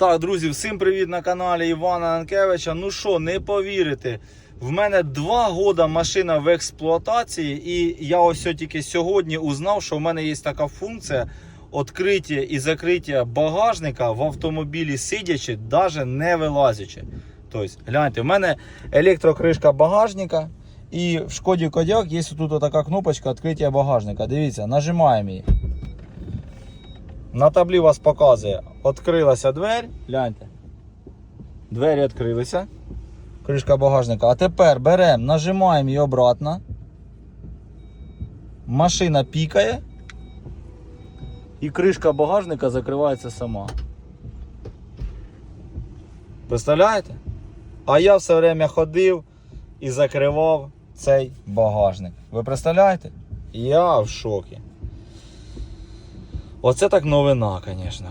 Так, друзі, всім привіт на каналі Івана Анкевича. Ну що, не повірите, в мене два года машина в експлуатації, і я ось тільки сьогодні узнав, що в мене є така функція відкриття і закриття багажника в автомобілі сидячи, навіть не вилазячи. Тобто, гляньте, в мене електрокришка багажника. І в шкоді Кодяк є тут така кнопочка відкриття багажника. Дивіться, нажимаємо її. На таблі вас показує, відкрилася двері, гляньте. Двері відкрилися. Кришка багажника. А тепер беремо, нажимаємо її обратно. Машина пікає. І кришка багажника закривається сама. Представляєте? А я все время ходив і закривав цей багажник. Ви представляєте? Я в шокі. Оце так новина, звісно.